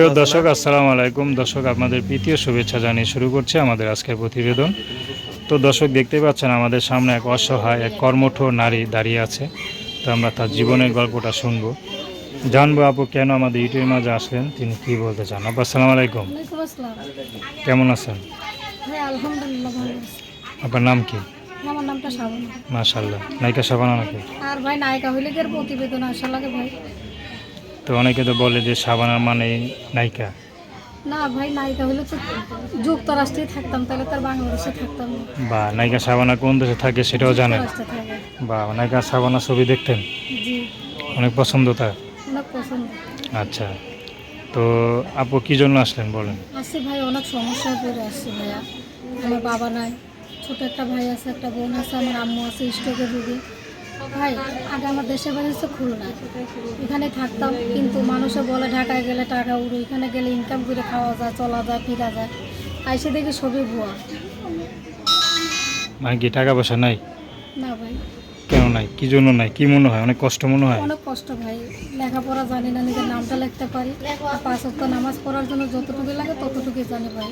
প্রিয় দর্শক আসসালামু আলাইকুম। দর্শক আপনাদের প্রীতীয় শুভেচ্ছা জানিয়ে শুরু করছে আমাদের আজকের প্রতিবেদন। তো দর্শক দেখতেই পাচ্ছেন আমাদের সামনে এক অসহায় এক কর্মঠ নারী দাঁড়িয়ে আছে। তো আমরা তার জীবনের গল্পটা শুনব। জানব আপু কেন আমাদের ইউটিউবের মাঝে আসলেন? তিনি কি বলতে চান? আপু আসসালামু আলাইকুম। কেমন আছেন? হ্যাঁ আপনার নাম কি? আমার নামটা শ্রাবণ মাশাল্লাহ নায়িকা সাবানা নাকি? আর ভাই নায়িকা হইলে কি আর প্রতিবেদন আসা লাগে ভাই? তো অনেকে তো বলে যে সাবানার মানে নায়িকা। না ভাই নায়িকা হইলে তো যুক্তরাষ্ট্রেই থাকতাম তাহলে তার বাংলাদেশে থাকতাম বা নায়িকা সাবানা কোন দেশে থাকে সেটাও জানেন বা নায়িকা সাবানা ছবি দেখতেন? অনেক পছন্দ তার? অনেক পছন্দ। আচ্ছা তো আপু কি জন্য আসলেন বলেন? আসছি ভাই অনেক সমস্যায় পড়ে আসছি ভাইয়া। আমার বাবা নাই ছোট একটা ভাই আছে একটা বোন আছে আমার আম্মু আছে স্ট্রোকের রুগী ভাই আগে আমার দেশের বাড়ি হচ্ছে খুলনা। এখানে থাকতাম কিন্তু মানুষে বলে ঢাকায় গেলে টাকা উড়ে এখানে গেলে ইনকাম করে খাওয়া যায় চলা যায় ফিরা যায়। আইসে দেখি সবই ভুয়া। মানে কি টাকা পয়সা নাই? না ভাই। কেন নাই? কি জন্য নাই? কি মনে হয়? অনেক কষ্ট মনে হয়? অনেক কষ্ট ভাই। লেখাপড়া জানি না নিজের নামটা লিখতে পারি। পাঁচ অক্ট নামাজ পড়ার জন্য যতটুকু লাগে ততটুকুই জানি ভাই।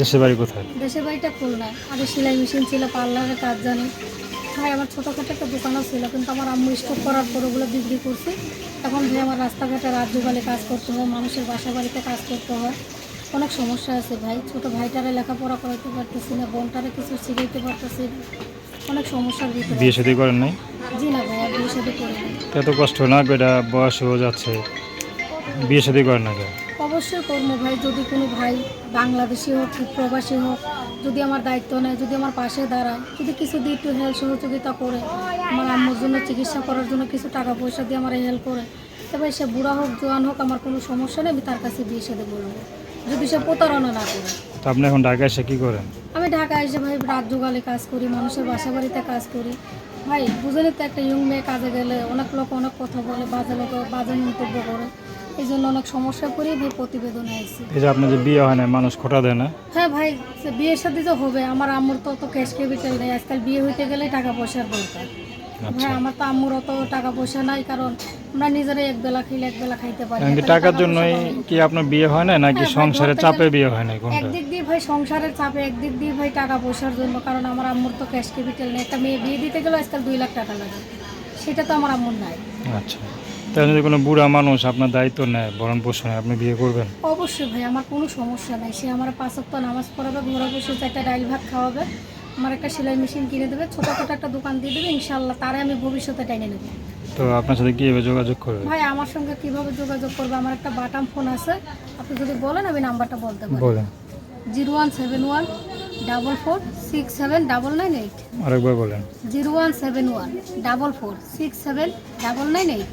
দেশের বাড়ি কোথায়? দেশের বাড়িটা খুলনায় আগে সেলাই মেশিন ছিল পার্লারের কাজ জানি। ভাই আমার ছোটোখাটো একটা দোকানও ছিল কিন্তু আমার আম্মু স্টপ করার পর ওগুলো বিক্রি করছি। এখন ভাই আমার রাস্তাঘাটে রাত দুগালে কাজ করতে হয় মানুষের বাসা বাড়িতে কাজ করতে হয় অনেক সমস্যা আছে ভাই। ছোটো ভাইটারে লেখাপড়া করাইতে পারতেছি না বোনটারে কিছু শিখাইতে পারতেছি অনেক সমস্যার ভিতরে বিয়ে শাদী করেন নাই? জি না ভাই বিয়ে শাদী করিনি এত কষ্ট না এটা বয়স হয়ে যাচ্ছে। বিয়ে শাদী করেন না অবশ্যই করব ভাই। যদি কোনো ভাই বাংলাদেশি হোক কি প্রবাসী হোক যদি আমার দায়িত্ব নেয় যদি আমার পাশে দাঁড়ায় যদি কিছু দিয়ে একটু হেল্প সহযোগিতা করে আমার আম্মুর জন্য চিকিৎসা করার জন্য কিছু টাকা পয়সা দিয়ে আমার হেল্প করে তবে সে বুড়া হোক জোয়ান হোক আমার কোনো সমস্যা নেই আমি তার কাছে বিয়ে সাথে বলব যদি সে প্রতারণা না করে। তো আপনি এখন ঢাকায় এসে কি করেন? আমি ঢাকা এসে ভাই রাত জোগালে কাজ করি মানুষের বাসা বাড়িতে কাজ করি। ভাই বুঝেনি তো একটা ইয়ং মেয়ে কাজে গেলে অনেক লোক অনেক কথা বলে বাজে লোক বাজে মন্তব্য করে। এই জন্য অনেক সমস্যা করি ভাই প্রতিবেদনে এই যে আপনার যে বিয়ে হয় না মানুষ খোটা দেয় না? হ্যাঁ ভাই সে বিয়ের সাথে তো হবে। আমার আম্মুর তো অত ক্যাশ ক্যাপিটাল নেই। আজকাল বিয়ে হইতে গেলে টাকা পয়সার দরকার। আচ্ছা। ভাই আমার তো আম্মুর অত টাকা পয়সা নাই কারণ আমরা নিজেরাই এক বেলা খাইলে এক বেলা খাইতে পারি। এমনি টাকার জন্যই কি আপনার বিয়ে হয় না নাকি হ্যাঁ, সংসারের চাপে বিয়ে হয় না কোনটা? একদিক দিয়ে ভাই সংসারের চাপে একদিক দিয়ে ভাই টাকা পয়সার জন্য কারণ আমার আম্মুর তো ক্যাশ ক্যাপিটাল নেই। একটা মেয়ে বিয়ে দিতে গেলে আজকাল দুই লাখ টাকা লাগে। সেটা তো আমার আম্মুর নাই। আচ্ছা। তাহলে যদি কোনো বুড়া মানুষ আপনার দায়িত্ব নেয় বরণ পোষণে আপনি বিয়ে করবেন? অবশ্যই ভাই আমার কোনো সমস্যা নাই। সে আমার পাঁচ সপ্তাহ নামাজ পড়াবে ঘোরা বসে একটা ডাইল ভাত খাওয়াবে আমার একটা সেলাই মেশিন কিনে দেবে ছোটো ছোটোখাটো একটা দোকান দিয়ে দেবে ইনশাল্লাহ তারে আমি ভবিষ্যতে টেনে নেব। তো আপনার সাথে কীভাবে যোগাযোগ করবে? ভাই আমার সঙ্গে কীভাবে যোগাযোগ করবে? আমার একটা বাটাম ফোন আছে আপনি যদি বলেন আমি নাম্বারটা বলতে পারি। বলেন। Zero one seven one double four six seven double nine eight. আরেকবার বলেন। Zero one seven one double four six seven double nine eight.